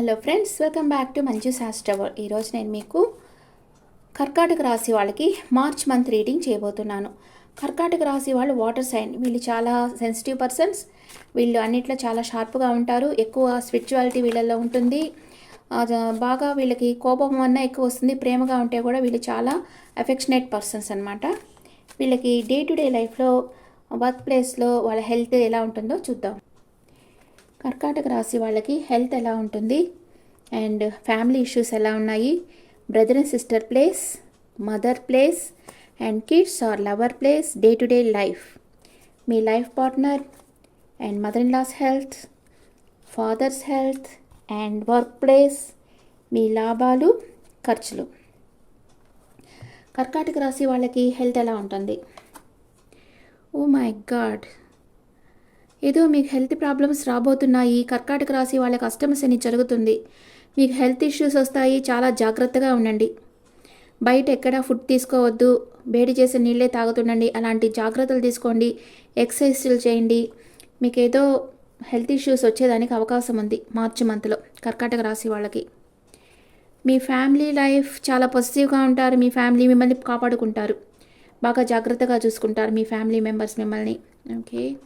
Hello friends welcome back to Manju శాస్ట్రవర్ ఈరోజు నేను మీకు కర్కాటక రాశి వాళ్ళకి మార్చ్ మంత్ రీడింగ్ చేయబోతున్నాను. కర్కాటక రాశి వాళ్ళు వాటర్ సైన్ వీళ్ళు చాలా సెన్సిటివ్ పర్సన్స్ వీళ్ళు అన్నిట్లో చాలా షార్ప్గా ఉంటారు. ఎక్కువ స్పిరిచువాలిటీ వీళ్ళల్లో ఉంటుంది. బాగా వీళ్ళకి కోపం అన్న ఎక్కువ వస్తుంది. ప్రేమగా ఉంటే కూడా వీళ్ళు చాలా అఫెక్షనేట్ పర్సన్స్ అనమాట వీళ్ళకి డే టు డే లైఫ్లో వర్క్ ప్లేస్లో వాళ్ళ హెల్త్ ఎలా ఉంటుందో చూద్దాం. కర్కాటక రాశి వాళ్ళకి హెల్త్ ఎలా ఉంటుంది? అండ్ ఫ్యామిలీ ఇష్యూస్ ఎలా ఉన్నాయి? Brother and sister place mother place and kids or lover place day to day life. Me life partner and mother in law's health father's health and work place మీ లాభాలు ఖర్చులు. కర్కాటక రాశి వాళ్ళకి health ఎలా ఉంటుంది? Oh my god! ఏదో మీకు health problems రాబోతున్నాయి కర్కాటక రాశి వాళ్ళకి కస్టమర్స్ శని జరుగుతుంది. మీకు హెల్త్ ఇష్యూస్ వస్తాయి చాలా జాగ్రత్తగా ఉండండి. బయట ఎక్కడ ఫుడ్ తీసుకోవద్దు వేడి చేసే నీళ్ళే తాగుతుండండి అలాంటి జాగ్రత్తలు తీసుకోండి ఎక్సర్సైజ్లు చేయండి. మీకు ఏదో హెల్త్ ఇష్యూస్ వచ్చేదానికి అవకాశం ఉంది మార్చి మంత్లో కర్కాటక రాశి వాళ్ళకి. మీ ఫ్యామిలీ లైఫ్ చాలా పాజిటివ్గా ఉంటారు మీ ఫ్యామిలీ మిమ్మల్ని కాపాడుకుంటారు. బాగా జాగ్రత్తగా చూసుకుంటారు మీ ఫ్యామిలీ మెంబర్స్ మిమ్మల్ని. ఓకే.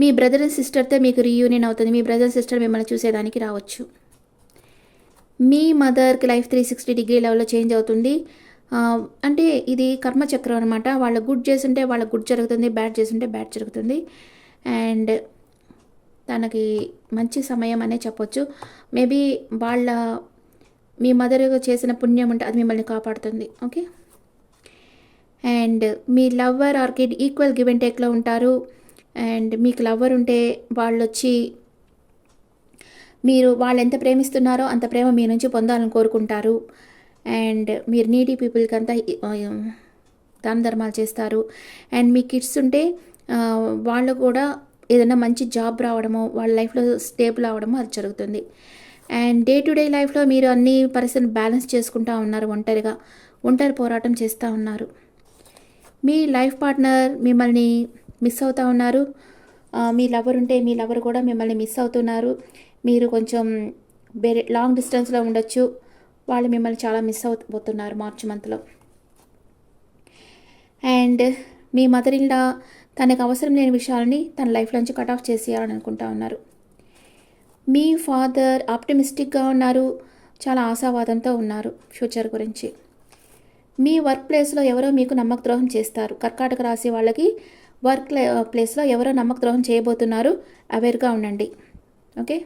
మీ బ్రదర్ అండ్ సిస్టర్తో మీకు రీయూనియన్ అవుతుంది. మీ బ్రదర్ సిస్టర్ మిమ్మల్ని చూసేదానికి రావచ్చు. మీ మదర్కి లైఫ్ త్రీ సిక్స్టీ డిగ్రీ లెవెల్లో చేంజ్ అవుతుంది. అంటే ఇది కర్మచక్రం అనమాట వాళ్ళ గుడ్ చేస్తుంటే వాళ్ళ గుడ్ జరుగుతుంది. బ్యాడ్ చేస్తుంటే బ్యాడ్ జరుగుతుంది. అండ్ తనకి మంచి సమయం అనే చెప్పొచ్చు. మేబీ వాళ్ళ మీ మదర్ చేసిన పుణ్యం ఉంటే అది మిమ్మల్ని కాపాడుతుంది. ఓకే అండ్ మీ lover orchid equal give and టేక్లో ఉంటారు. అండ్ మీకు లవ్వర్ ఉంటే వాళ్ళు వచ్చి మీరు వాళ్ళు ఎంత ప్రేమిస్తున్నారో అంత ప్రేమ మీ నుంచి పొందాలని కోరుకుంటారు. అండ్ మీరు నీడీ పీపుల్కి అంతా దాన ధర్మాలు చేస్తారు. అండ్ మీ కిడ్స్ ఉంటే వాళ్ళు కూడా ఏదైనా మంచి జాబ్ రావడమో వాళ్ళ లైఫ్లో స్టేబుల్ అవడమో అది జరుగుతుంది. అండ్ డే టు డే లైఫ్లో మీరు అన్ని పరిస్థితులు బ్యాలెన్స్ చేసుకుంటూ ఉన్నారు ఒంటరిగా ఒంటరి పోరాటం చేస్తూ ఉన్నారు. మీ లైఫ్ పార్ట్నర్ మిమ్మల్ని మిస్ అవుతూ ఉన్నారు. మీ లవర్ ఉంటే మీ లవర్ కూడా మిమ్మల్ని మిస్ అవుతున్నారు. మీరు కొంచెం వేరే లాంగ్ డిస్టెన్స్లో ఉండొచ్చు. వాళ్ళు మిమ్మల్ని చాలా మిస్ అవుతున్నారు మార్చ్ మంత్లో. అండ్ మీ మదర్ ఇల్లా తనకు అవసరం లేని విషయాలని తన లైఫ్లోంచి కట్ ఆఫ్ చేసేయాలని అనుకుంటా ఉన్నారు. మీ ఫాదర్ ఆప్టమిస్టిక్గా ఉన్నారు. చాలా ఆశావాదంతో ఉన్నారు ఫ్యూచర్ గురించి. మీ వర్క్ ప్లేస్లో ఎవరో మీకు నమ్మక ద్రోహం చేస్తారు. కర్కాటక రాశి వాళ్ళకి వర్క్ ప్లేస్లో ఎవరో నమ్మక ద్రోహం చేయబోతున్నారు. అవేర్గా ఉండండి. ఓకే?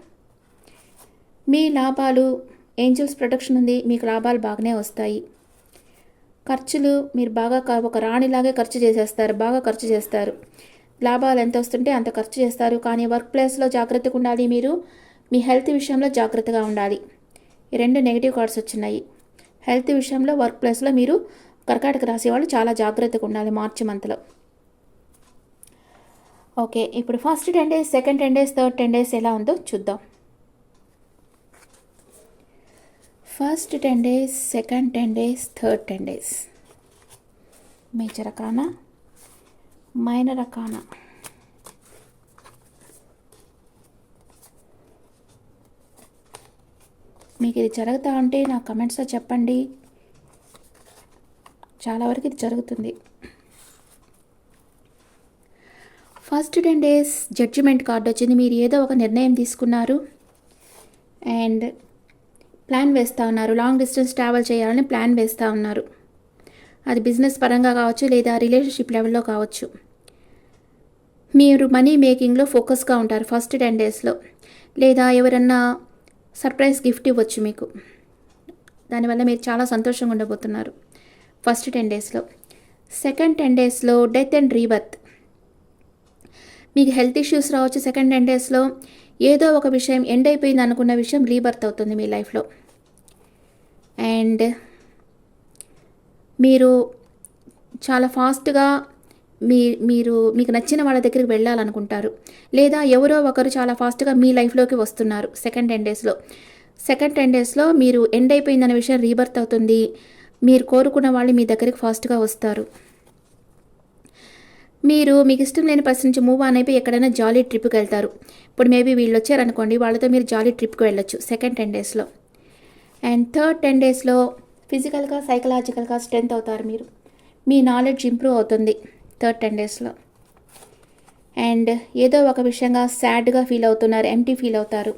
మీ లాభాలు ఏంజల్స్ ప్రొటెక్షన్ ఉంది మీకు లాభాలు బాగానే వస్తాయి. ఖర్చులు మీరు బాగా ఒక రాణిలాగే ఖర్చు చేసేస్తారు బాగా ఖర్చు చేస్తారు. లాభాలు ఎంత వస్తుంటే అంత ఖర్చు చేస్తారు. కానీ వర్క్ ప్లేస్లో జాగ్రత్తగా ఉండాలి మీరు. మీ హెల్త్ విషయంలో జాగ్రత్తగా ఉండాలి. ఈ రెండు నెగిటివ్ కార్డ్స్ వచ్చినాయి. హెల్త్ విషయంలో వర్క్ ప్లేస్లో మీరు కర్కాటక రాశి వాళ్ళు చాలా జాగ్రత్తగా ఉండాలి మార్చి మంత్లో. ఓకే ఇప్పుడు first ten days second ten days third ten days ఎలా ఉందో చూద్దాం. First ten days second ten days third ten days major arcana minor arcana మీకు ఇది జరుగుతా ఉంటే నా కమెంట్స్లో చెప్పండి. చాలా వరకు ఇది జరుగుతుంది. First ten days judgement card వచ్చింది. మీరు ఏదో ఒక నిర్ణయం తీసుకున్నారు. అండ్ ప్లాన్ వేస్తూ ఉన్నారు. లాంగ్ డిస్టెన్స్ ట్రావెల్ చేయాలని ప్లాన్ వేస్తూ ఉన్నారు. అది బిజినెస్ పరంగా కావచ్చు లేదా రిలేషన్షిప్ లెవెల్లో కావచ్చు. మీరు మనీ మేకింగ్లో ఫోకస్గా ఉంటారు ఫస్ట్ టెన్ డేస్లో. లేదా ఎవరన్నా సర్ప్రైజ్ గిఫ్ట్ ఇవ్వచ్చు మీకు. దానివల్ల మీరు చాలా సంతోషంగా ఉండబోతున్నారు ఫస్ట్ టెన్ డేస్లో. సెకండ్ టెన్ డేస్లో డెత్ అండ్ రీబర్త్. మీకు హెల్త్ ఇష్యూస్ రావచ్చు సెకండ్ టెన్ డేస్లో. ఏదో ఒక విషయం ఎండ్ అయిపోయింది అనుకున్న విషయం రీబర్త్ అవుతుంది మీ లైఫ్లో. అండ్ మీరు చాలా ఫాస్ట్గా మీ మీరు మీకు నచ్చిన వాళ్ళ దగ్గరికి వెళ్ళాలనుకుంటారు. లేదా ఎవరో ఒకరు చాలా ఫాస్ట్గా మీ లైఫ్లోకి వస్తున్నారు సెకండ్ టెన్ డేస్లో. సెకండ్ టెన్ డేస్లో మీరు ఎండ్ అయిపోయిందనే విషయం రీబర్త్ అవుతుంది. మీరు కోరుకున్న వాళ్ళు మీ దగ్గరికి ఫాస్ట్గా వస్తారు. మీరు మీకు ఇష్టం లేని పర్సన్ నుంచి మూవ్ ఆన్ అయిపోయి ఎక్కడైనా జాలీ ట్రిప్కి వెళ్తారు. ఇప్పుడు మేబీ వీళ్ళు వచ్చారనుకోండి వాళ్ళతో మీరు జాలీ ట్రిప్కి వెళ్ళొచ్చు సెకండ్ టెన్ డేస్లో అండ్ థర్డ్ టెన్ డేస్లో ఫిజికల్గా సైకలాజికల్గా స్ట్రెంత్ అవుతారు మీరు. మీ నాలెడ్జ్ ఇంప్రూవ్ అవుతుంది థర్డ్ టెన్ డేస్లో అండ్ ఏదో ఒక విషయంగా సాడ్గా ఫీల్ అవుతున్నారు ఎంటీ ఫీల్ అవుతారు.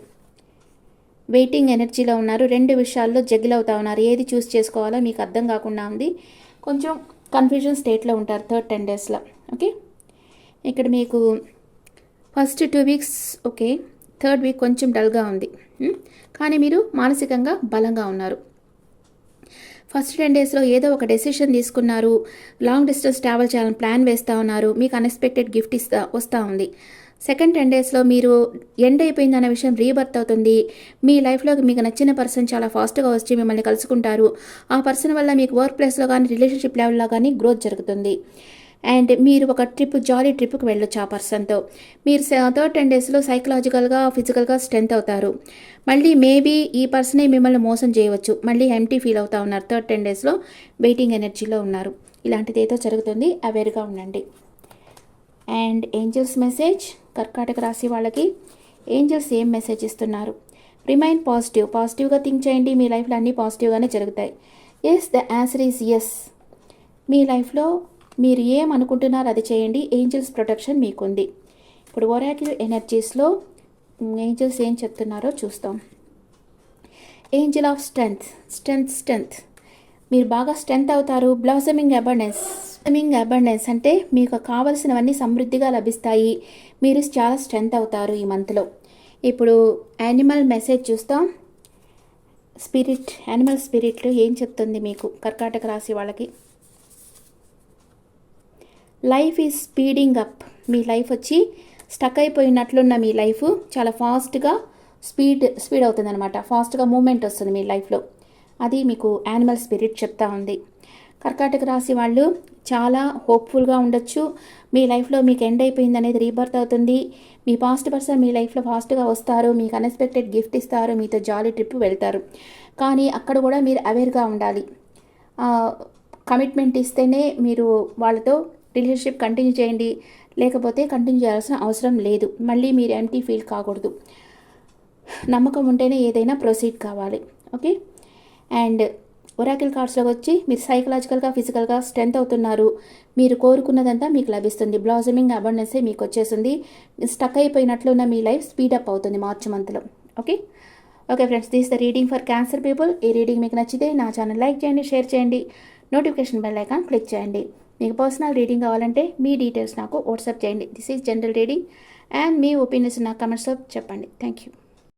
వెయిటింగ్ ఎనర్జీలో ఉన్నారు రెండు విషయాల్లో జగిల్ అవుతా ఉన్నారు. ఏది చూస్ చేసుకోవాలో మీకు అర్థం కాకుండా ఉంది. కొంచెం కన్ఫ్యూజన్ స్టేట్లో ఉంటారు థర్డ్ టెన్ డేస్లో ఓకే ఇక్కడ మీకు first two weeks okay third week కొంచెం డల్గా ఉంది. Hmm? కానీ మీరు మానసికంగా బలంగా ఉన్నారు. ఫస్ట్ టెన్ డేస్లో ఏదో ఒక డెసిషన్ తీసుకున్నారు లాంగ్ డిస్టెన్స్ ట్రావెల్ చేయాలని ప్లాన్ వేస్తూ ఉన్నారు మీకు అన్ఎక్స్పెక్టెడ్ గిఫ్ట్ ఇస్తా వస్తూ ఉంది. సెకండ్ టెన్ డేస్లో మీరు ఎండ్ అయిపోయింది అనే విషయం రీబర్త్ అవుతుంది. మీ లైఫ్లోకి మీకు నచ్చిన పర్సన్ చాలా ఫాస్ట్గా వచ్చి మిమ్మల్ని కలుసుకుంటారు. ఆ పర్సన్ వల్ల మీకు వర్క్ ప్లేస్లో కానీ రిలేషన్షిప్ లెవెల్లో కానీ గ్రోత్ జరుగుతుంది. అండ్ మీరు ఒక ట్రిప్ జాలీ ట్రిప్కి వెళ్ళొచ్చు ఆ పర్సన్తో మీరు థర్డ్ టెన్ డేస్లో సైకలాజికల్గా ఫిజికల్గా స్ట్రెంత్ అవుతారు. మళ్ళీ మేబీ ఈ పర్సనే మిమ్మల్ని మోసం చేయవచ్చు. మళ్ళీ ఎంటీ ఫీల్ అవుతా ఉన్నారు. థర్డ్ టెన్ డేస్లో వెయిటింగ్ ఎనర్జీలో ఉన్నారు. ఇలాంటిది ఏదో జరుగుతుంది. అవేర్గా ఉండండి. అండ్ ఏంజల్స్ మెసేజ్ కర్కాటక రాశి వాళ్ళకి ఏంజల్స్ ఏం మెసేజ్ ఇస్తున్నారు? రిమైన్ పాజిటివ్ పాజిటివ్గా థింక్ చేయండి. మీ లైఫ్లో అన్నీ పాజిటివ్గానే జరుగుతాయి. Yes the answer is yes మీ లైఫ్లో మీరు ఏం అనుకుంటున్నారో అది చేయండి. ఏంజల్స్ ప్రొటెక్షన్ మీకుంది. ఇప్పుడు ఒరాకిల్ ఎనర్జీస్లో ఏంజల్స్ ఏం చెప్తున్నారో చూస్తాం. Angel of strength strength strength మీరు బాగా స్ట్రెంగ్త్ అవుతారు. బ్లాసమింగ్ అబండెన్స్ బ్లాసమింగ్ అబండెన్స్ అంటే మీకు కావలసినవన్నీ సమృద్ధిగా లభిస్తాయి. మీరు చాలా స్ట్రెంగ్త్ అవుతారు ఈ మంత్లో. ఇప్పుడు యానిమల్ మెసేజ్ చూస్తాం. స్పిరిట్ యానిమల్ స్పిరిట్ ఏం చెప్తుంది మీకు? కర్కాటక రాశి వాళ్ళకి. లైఫ్ ఈజ్ స్పీడింగ్ అప్ మీ లైఫ్ వచ్చి స్టక్ అయిపోయినట్లున్న మీ లైఫ్ చాలా ఫాస్ట్గా స్పీడ్ స్పీడ్ అవుతుంది అనమాట ఫాస్ట్గా మూమెంట్ వస్తుంది మీ లైఫ్లో అది మీకు యానిమల్ స్పిరిట్ చెప్తా ఉంది. కర్కాటక రాశి వాళ్ళు చాలా హోప్ఫుల్గా ఉండొచ్చు. మీ లైఫ్లో మీకు ఎండ్ అయిపోయింది అనేది రీబర్త్ అవుతుంది. మీ పాస్ట్ పర్సన్ మీ లైఫ్లో ఫాస్ట్గా వస్తారు. మీకు అన్ఎక్స్పెక్టెడ్ గిఫ్ట్ ఇస్తారు. మీతో జాలీ ట్రిప్ వెళ్తారు. కానీ అక్కడ కూడా మీరు అవేర్గా ఉండాలి. కమిట్మెంట్ ఇస్తేనే మీరు వాళ్ళతో రిలేషన్షిప్ కంటిన్యూ చేయండి. లేకపోతే కంటిన్యూ చేయాల్సిన అవసరం లేదు. మళ్ళీ మీరు ఎంటీ ఫీల్ కాకూడదు. నమ్మకం ఉంటేనే ఏదైనా ప్రొసీడ్ కావాలి. ఓకే అండ్ ఒరాకిల్ కార్డ్స్లోకి వచ్చి మీరు సైకలాజికల్గా ఫిజికల్గా స్ట్రెంత్ అవుతున్నారు. మీరు కోరుకున్నదంతా మీకు లభిస్తుంది. బ్లాజమింగ్ అబండెన్సే మీకు వచ్చేస్తుంది. స్టక్ అయిపోయినట్లున్న మీ లైఫ్ స్పీడప్ అవుతుంది మార్చ్ మంత్లో. Okay okay friends this the reading for cancer people ఈ రీడింగ్ మీకు నచ్చితే నా ఛానల్ లైక్ చేయండి షేర్ చేయండి. నోటిఫికేషన్ బెల్ ఐకాన్ క్లిక్ చేయండి. మీకు పర్సనల్ రీడింగ్ కావాలంటే మీ డీటెయిల్స్ నాకు వాట్సాప్ చేయండి. This is general reading and me opinions నా కమెంట్స్లో చెప్పండి. Thank you